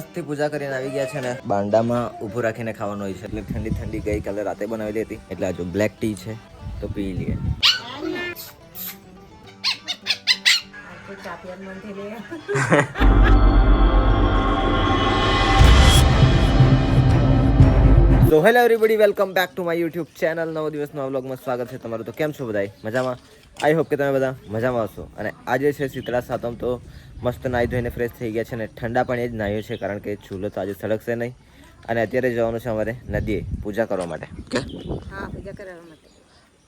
મસ્તથી પૂજા કરીને આવી ગયા છે ને. બાંડામાં ઊભું રાખીને ખાવાનું હોય છે. એટલે ઠંડી ઠંડી ગઈ, કાલે રાતે બનાવેલી હતી. એટલે આજુ બ્લેક ટી છે, તો પી લઈએ. તો hello everybody welcome back to my YouTube channel નવો દિવસનો વ્લોગમાં સ્વાગત છે તમારું. તો કેમ છો બધાય? મજામાં? આઈ હોપ કે તમે બધા મજામાં હશો. અને આજે છે શીતળા સાતમ, તો મસ્ત નાહી ધોઈને ફ્રેશ થઈ ગયા છે અને ઠંડા પાણીએ જ નાહ્યું છે કારણ કે ચૂલો તો આજે સળગશે નહીં. અને અત્યારે જવાનું છે અમારે નદીએ પૂજા કરવા માટે. કે? હા પૂજા કરવા માટે.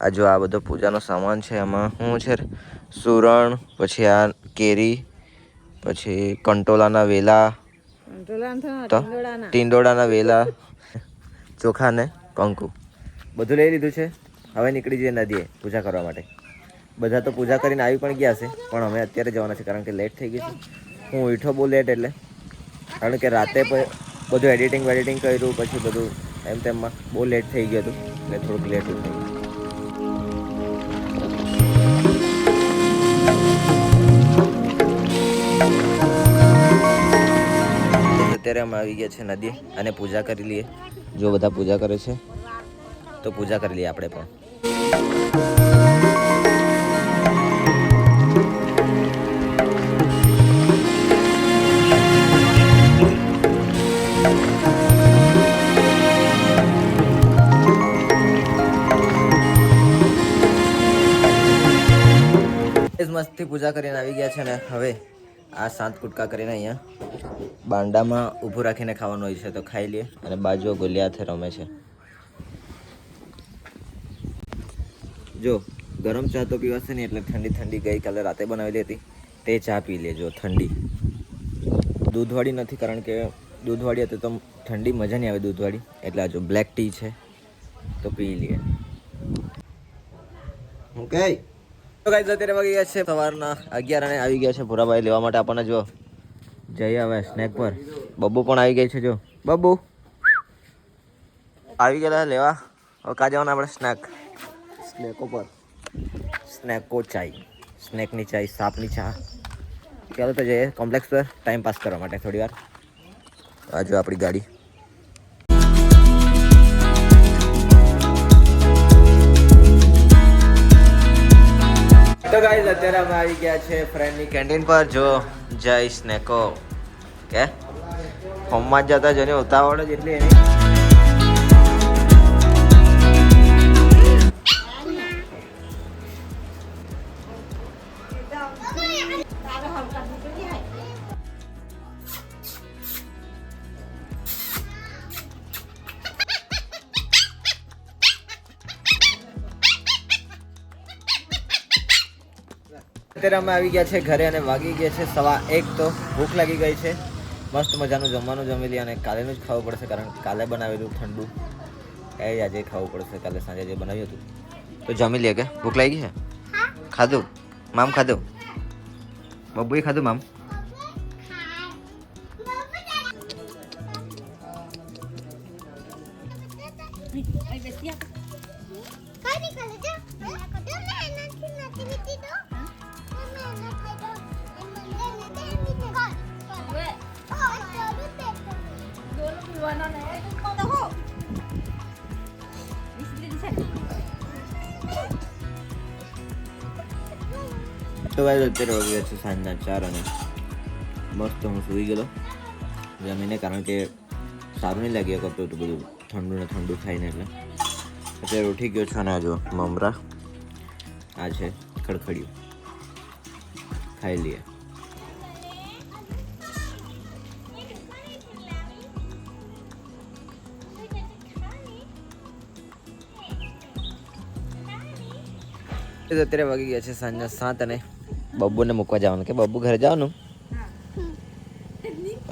આ જો આ બધો પૂજાનો સામાન છે એમાં શું છે સુરણ પછી આ કેરી પછી કંટોલાના વેલા ટીંડોળાના. વેલા ચોખા ને કંકુ. બધું લઈ લીધું છે. હવે નીકળી જઈએ નદીએ પૂજા કરવા માટે. બધા તો પૂજા કરીને આવી પણ ગયા છે, પણ અમે અત્યારે જવાના છે કારણ કે લેટ થઈ ગઈ છે. હું ઉઠો બહુ લેટ એટલે. કારણ કે રાતે બધું એડિટિંગ વેડિટિંગ કર્યું, પછી બધું એમ તેમમાં બહુ લેટ થઈ ગયું હતું, એટલે થોડુંક લેટ થઈ ગયું અત્યારે અમે આવી ગયા છે નદી અને પૂજા કરી લઈએ. જો બધા પૂજા કરે છે, તો પૂજા કરી લઈએ આપણે પણ. મસ્તથી પૂજા કરીને આવી ગયા છે ને હવે આ સાત કુટકા કરીને અહીંયા બાંડામાં ઊભું રાખીને ખાવાનું હોય છે તો ખાઈ લઈએ અને બાજુ ગોલિયાથે રમે છે. જો, ગરમ ચા તો પીવાશે નહીં એટલે ઠંડી ઠંડી ગઈકાલે રાતે બનાવેલી હતી. તે ચા પી લેજો ઠંડી. દૂધવાળી નથી કારણ કે દૂધવાળી હતી તો ઠંડી મજા નહીં આવે દૂધવાળી. એટલે આ જો બ્લેક ટી છે, તો પી લઈએ. ઓકે તો ગાઈઝ અત્યારે વાગી ગયા છે સવારના અગિયાર અને આવી ગયા છે ભૂરાભાઈ લેવા માટે આપણને જો જઈએ હવે સ્નેક પર. બબ્બુ પણ આવી ગઈ છે જો. બબ્બુ. આવી ગયેલા લેવા. હવે કા જવાના આપણે સ્નેક સ્નેકો પર સ્નેકો ચાય. સ્નેકની ચાય સાપની ચા. ચાલો તો જઈએ. કોમ્પ્લેક્સ પર ટાઈમ પાસ કરવા માટે થોડી વાર. આ જો આપણી ગાડી. ગાઈઝ અત્યારે અમે આવી ગયા છે ફ્રેન્ડની કેન્ટીન પર. જો, જય સ્નેકો. કે? હોમમાં જતા જેને ઉતાવળ જ એટલી એની. અત્યારે અમે આવી ગયા છે ઘરે અને વાગી ગયા છે સવા એક તો ભૂખ લાગી ગઈ છે. મસ્ત મજાનું જમવાનું જમી લઈએ અને કાલેનું જ ખાવું પડશે કારણ કે કાલે બનાવેલું ઠંડુ. એ આજે ખાવું પડશે કાલે સાંજે જે બનાવ્યું હતું. તો જમી લે કે? ભૂખ લાગી છે? ખાધું? મામ ખાધું? બબ્બુએ ખાધું મામ? તો ભાઈ અત્યારે વાગી ગયા છે સાંજના ચાર અને મસ્ત હું સૂઈ ગયેલો જમીને કારણ કે સારું નહીં લાગ્યા કરતું હતું બધું ઠંડુ ને ઠંડુ ખાઈને એટલે અત્યારે ઉઠી ગયો છું ને જો મમરા આ છે ખડખડિયું ખાઈ લઈએ અત્યારે વાગી ગયા છે સાંજના સાત અને બબ્બુને મૂકવા જવાનું. કે બબ્બુ ઘરે જવાનું?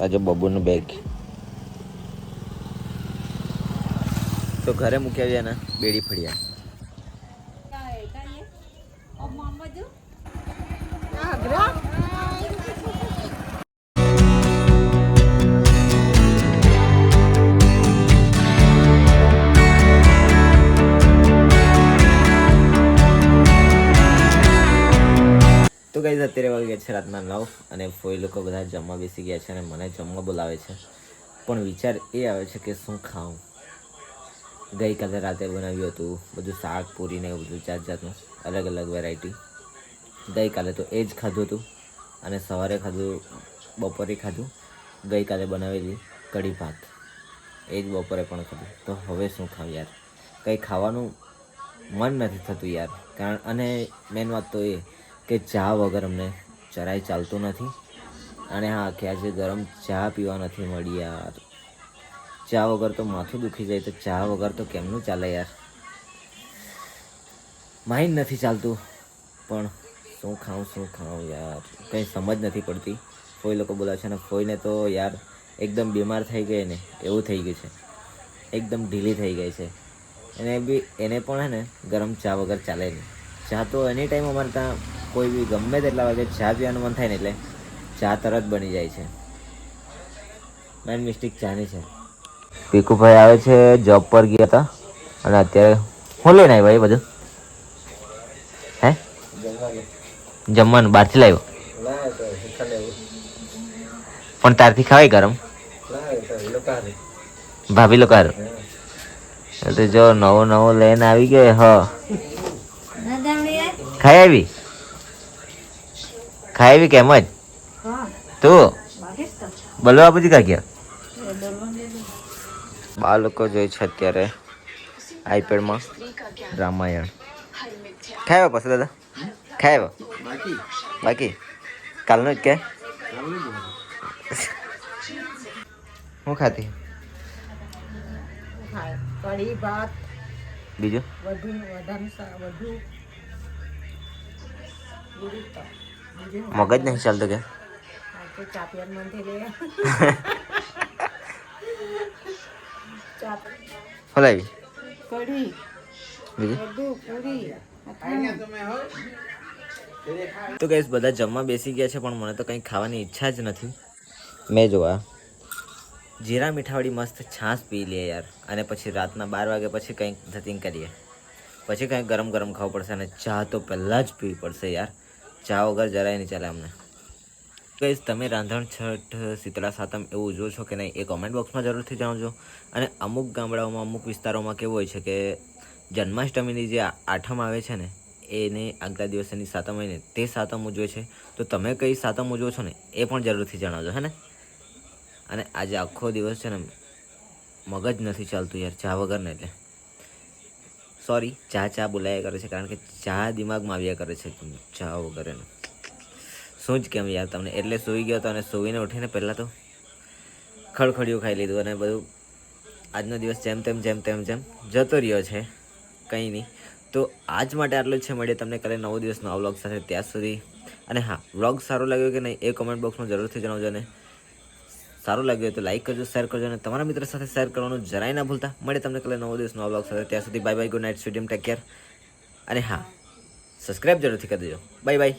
આજે બબ્બુનું બેગ તો ઘરે મૂકી આવ્યા ને બેડી ફળ્યા. છે રાતના નવ અને ફોઈ લોકો બધા જમવા બેસી ગયા છે અને મને જમવા બોલાવે છે. પણ વિચાર એ આવે છે કે શું ખાઉં? ગઈકાલે રાતે બનાવ્યું હતું, બધું શાક, પૂરી ને એવું બધું જાત જાતનું, અલગ અલગ વેરાયટી ગઈકાલે તો એ જ ખાધું હતું અને સવારે ખાધું, બપોરે ખાધું, ગઈકાલે બનાવેલી કઢી ભાત. એ જ બપોરે પણ ખાધું. તો હવે શું ખાવું યાર? કંઈ ખાવાનું મન નથી થતું યાર. કારણ અને મેન વાત તો એ કે ચા વગર અમને જરાય ચાલતું નથી. અને હા કે આજે ગરમ ચા પીવા નથી મળી યાર. ચા વગર તો માથું દુખી જાય, તો ચા વગર તો કેમનું ચાલે યાર? માઇન્ડ નથી ચાલતું. પણ શું ખાઉં શું ખાઉં યાર? કંઈ સમજ નથી પડતી. કોઈ લોકો બોલાવે છે અને કોઈને તો યાર એકદમ બીમાર થઈ ગઈ ને, એવું થઈ ગયું છે. એકદમ ઢીલી થઈ ગઈ છે. એને બી, એને પણ હે ને, ગરમ ચા વગર ચાલે નહીં. ચા તો એની ટાઈમ અમારે ત્યાં કોઈ બી ગમે તેટલા વાગે ચા પીવાનું મન થાય ને એટલે ચા તરત બની જાય છે. મેન મિસ્ટેક ચાની છે. પીકુભાઈ આવે છે જોબ પર ગયા હતા. અને અત્યારે હું લઈને આવ્યો એ બધું? હે? જમવાનું બહારથી લાવ્યો? પણ તારથી ખાવાય ગરમ? ભાભી લોકો તો જો નવો નવો લઈને આવી ગયો હ. ખાઈ આવી? ખાઈ આવી કેમ જ? તું? બોલવા પછી કા ગયા બાળકો જોઈ છે અત્યારે આઈપેડમાં રામાયણ. ખાય પછી દાદા. ખાય બાકી? કાલનું જ કે? હું ખાતી? કઢી ભાત. બીજું? વધુ વધારે સા- વધુ. બીજું તો બીજું મગજ નહીં ચાલતું કે? લે હલાવી તો ગઈસ બધા જમવા બેસી ગયા છે, પણ મને તો કંઈ ખાવાની ઈચ્છા જ નથી. મેં જોવા જીરા મીઠાવાળી મસ્ત છાશ પી લઈએ યાર. અને પછી રાતના બાર વાગે પછી કંઈક ધતિંગ કરીએ. પછી કંઈક ગરમ ગરમ ખાવું પડશે અને ચા તો પહેલાં જ પીવી પડશે યાર. ચા વગર જરાય નહીં ચાલે અમને. ગઈસ તમે રાંધણ, છઠ, શીતળા, સાતમ એવું ઉજવો છો કે નહીં, એ કોમેન્ટ બોક્સમાં જરૂરથી જણાવજો અને અમુક ગામડાઓમાં, અમુક વિસ્તારોમાં કેવું હોય છે કે જન્માષ્ટમીની જે આઠમ આવે છે ને, એને આગલા દિવસની સાતમ હોય ને, તે સાતમ ઉજવે છે. તો તમે કઈ સાતમ ઉજવો છો ને, એ પણ જરૂરથી જણાવજો, હે ને? અને આજે આખો દિવસ છે ને, મગજ નથી ચાલતું યાર, ચા વગર ને એટલે. સોરી ચા ચા બોલાયા કરે છે કારણ કે ચા દિમાગમાં આવ્યા કરે છે ચા વગર શું જ કેમ યાર તમને? એટલે સૂઈ ગયો હતો અને સૂઈને ઉઠીને પહેલાં તો ખડખડિયું ખાઈ લીધું અને બધું આજનો દિવસ જેમ તેમ જેમ તેમ, જેમ જતો રહ્યો છે. કંઈ નહીં. તો આજ માટે આટલું છે. મળીએ તમને કાલે નવો દિવસ નવા વ્લોગ સાથે. ત્યાં સુધી. અને હા, વ્લોગ સારો લાગ્યો કે નહીં એ કોમેન્ટ બોક્સમાં જરૂરથી જણાવજો અને સારું લાગ્યું હોય તો લાઈક કરજો શેર કરજો અને તમારા મિત્ર સાથે શેર કરવાનું જરાય ના ભૂલતા. મળે તમને કલે નવો દિવસ નવો બ્લોગ સાથે. ત્યાં સુધી બાય બાય ગુડ નાઇટ સ્વીડિયમ ટેક કેર અને હા સબસ્ક્રાઈબ જરૂરથી કરી દેજો. Bye bye